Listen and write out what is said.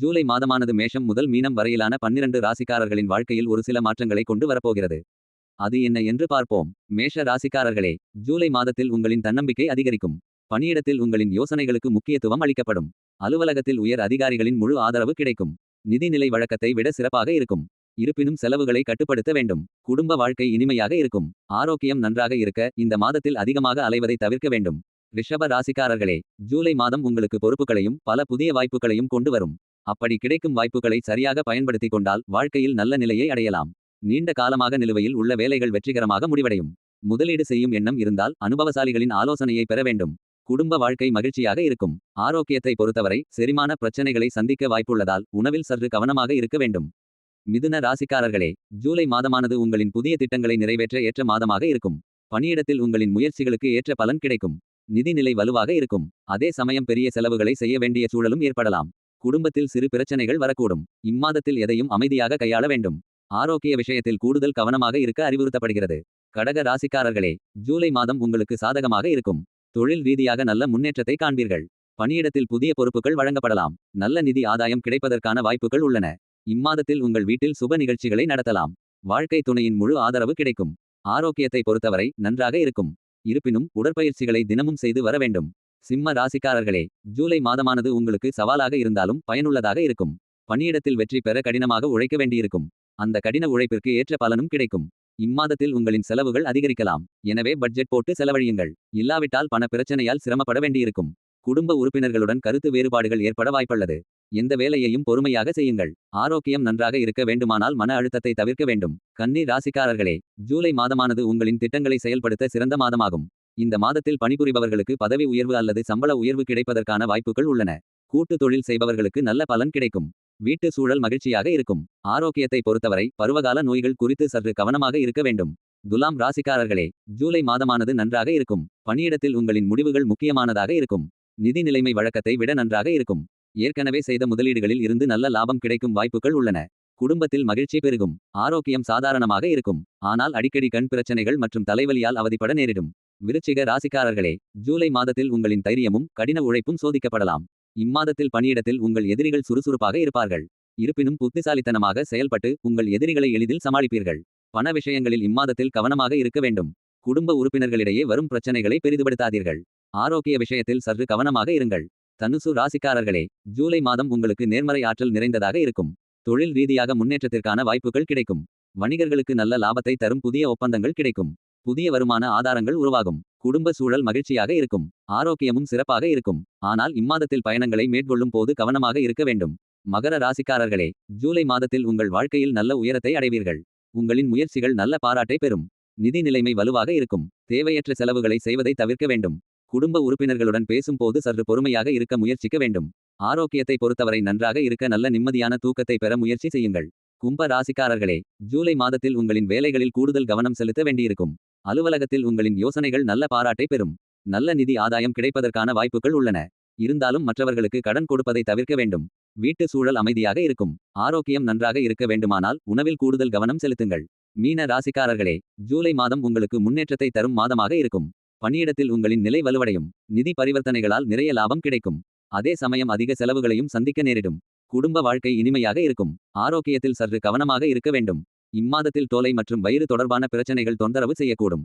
ஜூலை மாதமானது மேஷம் முதல் மீனம் வரையிலான பன்னிரண்டு ராசிக்காரர்களின் வாழ்க்கையில் ஒரு சில மாற்றங்களை கொண்டு வரப்போகிறது. அது என்ன என்று பார்ப்போம். மேஷ ராசிக்காரர்களே ஜூலை மாதத்தில் உங்களின் தன்னம்பிக்கை அதிகரிக்கும். பணியிடத்தில் உங்களின் யோசனைகளுக்கு முக்கியத்துவம் அளிக்கப்படும். அலுவலகத்தில் உயர் அதிகாரிகளின் முழு ஆதரவு கிடைக்கும். நிதிநிலை வழக்கத்தை விட சிறப்பாக இருக்கும். இருப்பினும் செலவுகளை கட்டுப்படுத்த வேண்டும். குடும்ப வாழ்க்கை இனிமையாக இருக்கும். ஆரோக்கியம் நன்றாக இருக்க இந்த மாதத்தில் அதிகமாக அலைவதை தவிர்க்க வேண்டும். ரிஷப ராசிக்காரர்களே ஜூலை மாதம் உங்களுக்கு பொறுப்புகளையும் பல புதிய வாய்ப்புகளையும் கொண்டு வரும். அப்படி கிடைக்கும் வாய்ப்புகளை சரியாக பயன்படுத்திக் கொண்டால் வாழ்க்கையில் நல்ல நிலையை அடையலாம். நீண்ட காலமாக நிலுவையில் உள்ள வேலைகள் வெற்றிகரமாக முடிவடையும். முதலீடு செய்யும் எண்ணம் இருந்தால் அனுபவசாலிகளின் ஆலோசனையை பெற வேண்டும். குடும்ப வாழ்க்கை மகிழ்ச்சியாக இருக்கும். ஆரோக்கியத்தை பொறுத்தவரை செரிமான பிரச்சனைகளை சந்திக்க வாய்ப்புள்ளதால் உணவில் சற்று கவனமாக இருக்க வேண்டும். மிதுன ராசிக்காரர்களே ஜூலை மாதமானது உங்களின் புதிய திட்டங்களை நிறைவேற்ற ஏற்ற மாதமாக இருக்கும். பணியிடத்தில் உங்களின் முயற்சிகளுக்கு ஏற்ற பலன் கிடைக்கும். நிதிநிலை வலுவாக இருக்கும். அதே சமயம் பெரிய செலவுகளை செய்ய வேண்டிய சூழலும் ஏற்படலாம். குடும்பத்தில் சிறு பிரச்சனைகள் வரக்கூடும். இம்மாதத்தில் எதையும் அமைதியாக கையாள வேண்டும். ஆரோக்கிய விஷயத்தில் கூடுதல் கவனமாக இருக்க அறிவுறுத்தப்படுகிறது. கடக ராசிக்காரர்களே ஜூலை மாதம் உங்களுக்கு சாதகமாக இருக்கும். தொழில் ரீதியாக நல்ல முன்னேற்றத்தை காண்பீர்கள். பணியிடத்தில் புதிய பொறுப்புகள் வழங்கப்படலாம். நல்ல நிதி ஆதாயம் கிடைப்பதற்கான வாய்ப்புகள் உள்ளன. இம்மாதத்தில் உங்கள் வீட்டில் சுப நிகழ்ச்சிகளை நடத்தலாம். வாழ்க்கை துணையின் முழு ஆதரவு கிடைக்கும். ஆரோக்கியத்தை பொறுத்தவரை நன்றாக இருக்கும். இருப்பினும் உடற்பயிற்சிகளை தினமும் செய்து வர வேண்டும். சிம்ம ராசிக்காரர்களே ஜூலை மாதமானது உங்களுக்கு சவாலாக இருந்தாலும் பயனுள்ளதாக இருக்கும். பணியிடத்தில் வெற்றி பெற கடினமாக உழைக்க வேண்டியிருக்கும். அந்த கடின உழைப்பிற்கு ஏற்ற பலனும் கிடைக்கும். இம்மாதத்தில் உங்களின் செலவுகள் அதிகரிக்கலாம். எனவே பட்ஜெட் போட்டு செலவழியுங்கள். இல்லாவிட்டால் பண பிரச்சனையால் சிரமப்பட வேண்டியிருக்கும். குடும்ப உறுப்பினர்களுடன் கருத்து வேறுபாடுகள் ஏற்பட வாய்ப்புள்ளது. எந்த வேலையையும் பொறுமையாக செய்யுங்கள். ஆரோக்கியம் நன்றாக இருக்க வேண்டுமானால் மன அழுத்தத்தை தவிர்க்க வேண்டும். கன்னி ராசிக்காரர்களே ஜூலை மாதமானது உங்களின் திட்டங்களை செயல்படுத்த சிறந்த மாதமாகும். இந்த மாதத்தில் பணிபுரிபவர்களுக்கு பதவி உயர்வு அல்லது சம்பள உயர்வு கிடைப்பதற்கான வாய்ப்புகள் உள்ளன. கூட்டு தொழில் செய்பவர்களுக்கு நல்ல பலன் கிடைக்கும். வீட்டு சூழல் மகிழ்ச்சியாக இருக்கும். ஆரோக்கியத்தை பொறுத்தவரை பருவகால நோய்கள் குறித்து சற்று கவனமாக இருக்க வேண்டும். துலாம் ராசிக்காரர்களே ஜூலை மாதமானது நன்றாக இருக்கும். பணியிடத்தில் உங்களின் முடிவுகள் முக்கியமானதாக இருக்கும். நிதி நிலைமை வழக்கத்தை விட நன்றாக இருக்கும். ஏற்கனவே செய்த முதலீடுகளில் இருந்து நல்ல லாபம் கிடைக்கும் வாய்ப்புகள் உள்ளன. குடும்பத்தில் மகிழ்ச்சி பெருகும். ஆரோக்கியம் சாதாரணமாக இருக்கும். ஆனால் அடிக்கடி கண் பிரச்சனைகள் மற்றும் தலைவலியால் அவதிப்பட நேரிடும். விருச்சிக ராசிக்காரர்களே ஜூலை மாதத்தில் உங்களின் தைரியமும் கடின உழைப்பும் சோதிக்கப்படலாம். இம்மாதத்தில் பணியிடத்தில் உங்கள் எதிரிகள் சுறுசுறுப்பாக இருப்பார்கள். இருப்பினும் புத்திசாலித்தனமாக செயல்பட்டு உங்கள் எதிரிகளை எளிதில் சமாளிப்பீர்கள். பண விஷயங்களில் இம்மாதத்தில் கவனமாக இருக்க வேண்டும். குடும்ப உறுப்பினர்களிடையே வரும் பிரச்சனைகளை பெரிதுபடுத்தாதீர்கள். ஆரோக்கிய விஷயத்தில் சற்று கவனமாக இருங்கள். தனுசு ராசிக்காரர்களே ஜூலை மாதம் உங்களுக்கு நேர்மறை ஆற்றல் நிறைந்ததாக இருக்கும். தொழில் ரீதியாக முன்னேற்றத்திற்கான வாய்ப்புகள் கிடைக்கும். வணிகர்களுக்கு நல்ல லாபத்தை தரும் புதிய ஒப்பந்தங்கள் கிடைக்கும். புதிய வருமான ஆதாரங்கள் உருவாகும். குடும்ப சூழல் மகிழ்ச்சியாக இருக்கும். ஆரோக்கியமும் சிறப்பாக இருக்கும். ஆனால் இம்மாதத்தில் பயணங்களை மேற்கொள்ளும் போது கவனமாக இருக்க வேண்டும். மகர ராசிக்காரர்களே ஜூலை மாதத்தில் உங்கள் வாழ்க்கையில் நல்ல உயரத்தை அடைவீர்கள். உங்களின் முயற்சிகள் நல்ல பாராட்டை பெறும். நிதி நிலைமை வலுவாக இருக்கும். தேவையற்ற செலவுகளை செய்வதை தவிர்க்க வேண்டும். குடும்ப உறுப்பினர்களுடன் பேசும்போது சற்று பொறுமையாக இருக்க முயற்சிக்க வேண்டும். ஆரோக்கியத்தை பொறுத்தவரை நன்றாக இருக்க நல்ல நிம்மதியான தூக்கத்தை பெற முயற்சி செய்யுங்கள். கும்ப ராசிக்காரர்களே ஜூலை மாதத்தில் உங்களின் வேலைகளில் கூடுதல் கவனம் செலுத்த வேண்டியிருக்கும். அலுவலகத்தில் உங்களின் யோசனைகள் நல்ல பாராட்டை பெறும். நல்ல நிதி ஆதாயம் கிடைப்பதற்கான வாய்ப்புகள் உள்ளன. இருந்தாலும் மற்றவர்களுக்கு கடன் கொடுப்பதை தவிர்க்க வேண்டும். வீட்டு சூழல் அமைதியாக இருக்கும். ஆரோக்கியம் நன்றாக இருக்க வேண்டுமானால் உணவில் கூடுதல் கவனம் செலுத்துங்கள். மீன ராசிக்காரர்களே ஜூலை மாதம் உங்களுக்கு முன்னேற்றத்தை தரும் மாதமாக இருக்கும். பணியிடத்தில் உங்களின் நிலை வலுவடையும். நிதி பரிவர்த்தனைகளால் நிறைய லாபம் கிடைக்கும். அதே சமயம் அதிக செலவுகளையும் சந்திக்க நேரிடும். குடும்ப வாழ்க்கை இனிமையாக இருக்கும். ஆரோக்கியத்தில் சற்று கவனமாக இருக்க வேண்டும். இம்மாதத்தில் தோலை மற்றும் வயிறு தொடர்பான பிரச்சனைகள் தொந்தரவு செய்யக்கூடும்.